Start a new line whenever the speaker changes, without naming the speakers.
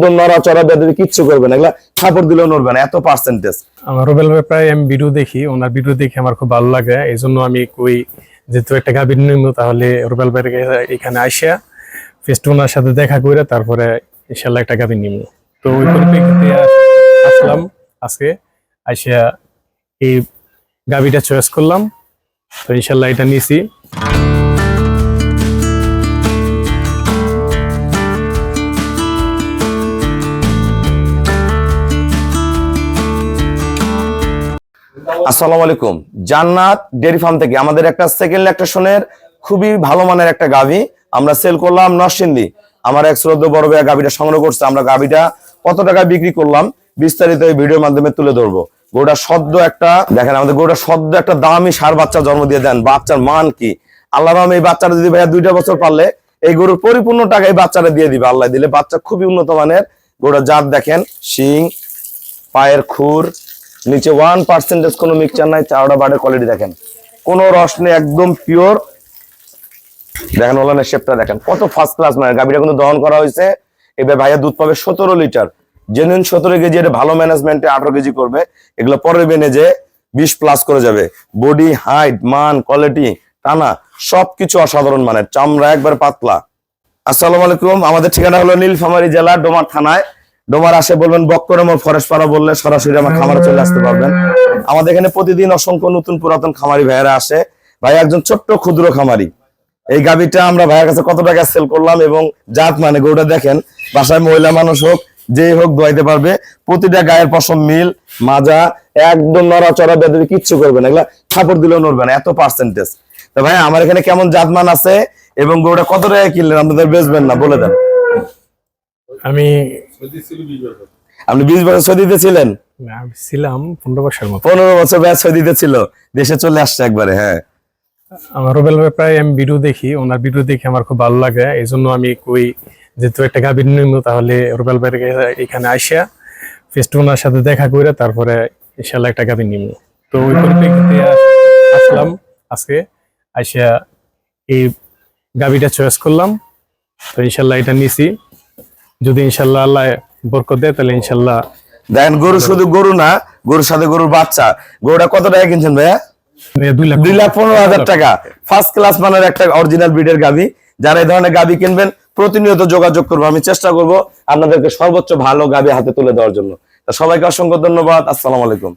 একদম নড়াচড়া বেদবি কিচ্ছু করবে না, এগুলা থাপড় দিলেও নড়বে না, এত পার্সেন্টেজ
আমার রুবেল ভাই প্রায় আমি ভিডিও দেখি, ওনার ভিডিও দেখে আমার খুব ভালো লাগে এই জন্য আমি কই, যেহেতু একটা গাভীর নিব তাহলে রুবেল ভাইয়ের এখানে আসিয়া ফেস্ট ওনার সাথে দেখা করে তারপরে ইনশাল্লাহ একটা গাভীর নিব তো ওই পরিপ্রেক্ষিতে আসলাম, আজকে আসিয়া এই গাভীটা চয়েস করলাম, তো ইনশাল্লাহ এটা নিছি।
আসসালামু আলাইকুম। জান্নাত ডেয়ারি ফার্ম থেকে আমাদের একটা সেকেন্ড ল্যাকটেশনের খুবই ভালো মানের একটা গাভি আমরা সেল করলাম নরসিংদী। আমার এক শ্রদ্ধ বড় ভাইয়া গাভিটা সংগ্রহ করছে, আমরা গাভিটা কত টাকা বিক্রি করলাম বিস্তারিত এই ভিডিওর মাধ্যমে তুলে ধরবো। গোটা সদ্য একটা, দেখেন আমাদের গরুটা সদ্য একটা দামি সার বাচ্চা জন্ম দিয়ে দেন, বাচ্চার মান কি? আল্লাহ রহম এই বাচ্চাটা যদি ভাইয়া দুইটা বছর পারলে এই গরুর পরিপূর্ণ টাকা এই বাচ্চাটা দিয়ে দিবে, আল্লাহ দিলে বাচ্চা খুবই উন্নত মানের। গোটা জাত দেখেন, শিং, পায়ের খুর নিচে ওয়ান পার্সেন্টেজ কোনো মিক্সচার নাই, চাওড়া বাটের কোয়ালিটি দেখেন। কোনো রস নেই, একদম পিওর দেখেন ওলানের শেপটা দেখেন, কত ফার্স্ট ক্লাস মানে গাভীটা কিন্তু দহন করা হয়েছে। এবার ভাইয়া দুধ পাবে সতেরো লিটার জেনুইন সতেরো কেজি, এটা ভালো ম্যানেজমেন্টে আঠারো কেজি করবে। এগুলো পরে বেনে যে বিশ প্লাস করে যাবে। বডি হাইট মান কোয়ালিটি টানা, সবকিছু অসাধারণ মানের। চামড়া একবার পাতলা। আসসালামু আলাইকুম। আমাদের ঠিকানা হলো নীলফামারী জেলা ডোমার থানায়। ডোমার আসে বলবেন বক্করমর ফরেস্ট পাড়া বললে সরাসরি আমার খামারে চলে আসতে পারবেন। আমাদের এখানে প্রতিদিন অসংখ্য নতুন পুরাতন খামারি ভাইয়েরা আসে। ভাই, একজন ছোট্ট ক্ষুদ্র খামারি। এই গাবিটা আমরা ভাইয়ের কাছে কত টাকা সেল করলাম এবং জাত মানে গরুটা দেখেন, বাসায় মহিলা মানুষ হোক, যেই হোক দোয়াইতে পারবে। প্রতিটা গায়ের পশম মিল, মাজা, একদম নড়াচড়া বেদবি কিচ্ছু করবে না। এগুলা থাপড় দিলেও নড়বে না, এত পার্সেন্টেজ তো ভাই, আমার এখানে কেমন জাতমান আছে এবং গরুটা কত টাকা কিনলেন? আপনাদের বেচবেন না, বলে দেন।
আমি
আপনি বিশ বছর সৌদিতে ছিলেন?
ছিলাম পনেরো বছর
পনেরো বছর ব্যাস সৌদিতে ছিল। দেশে চলে আসছে একবারে হ্যাঁ।
আমার রুবেল প্রায় আমি ভিডিও দেখি ওনার ভিডিও দেখে আমার খুব ভালো লাগে। এই জন্য আমি কই যেহেতু একটা গাভীর নিব তাহলে রুবেল ভাইয়ের এখানে আসিয়া ফেস্ট ওনার সাথে দেখা করে তারপরে ইনশাল্লাহ একটা গাভীর নিব তো ওই পরিপ্রেক্ষিতে আসলাম আজকে আসিয়া এই গাভীটা চয়েস করলাম। তো ইনশাল্লাহ এটা নিছি। যদি ইনশাল্লাহ আল্লাহ বরকত দেয় তাহলে ইনশাল্লাহ
দেখেন গরু শুধু গরু না গরুর সাথে গরুর বাচ্চা। গরুটা কত টাকা কিনছেন ভাইয়া?
এ
দুই লাখ পনেরো হাজার টাকা। ফার্স্ট ক্লাস মানের একটা অরিজিনাল ব্রিডের গাভি। যারা এই ধরনের গাভি কিনবেন প্রতিনিয়ত যোগাযোগ করব আমি চেষ্টা করব আপনাদেরকে সর্বোচ্চ ভালো গাভি হাতে তুলে দেওয়ার জন্য। তা সবাইকে অসংখ্য ধন্যবাদ আসসালাম আলাইকুম।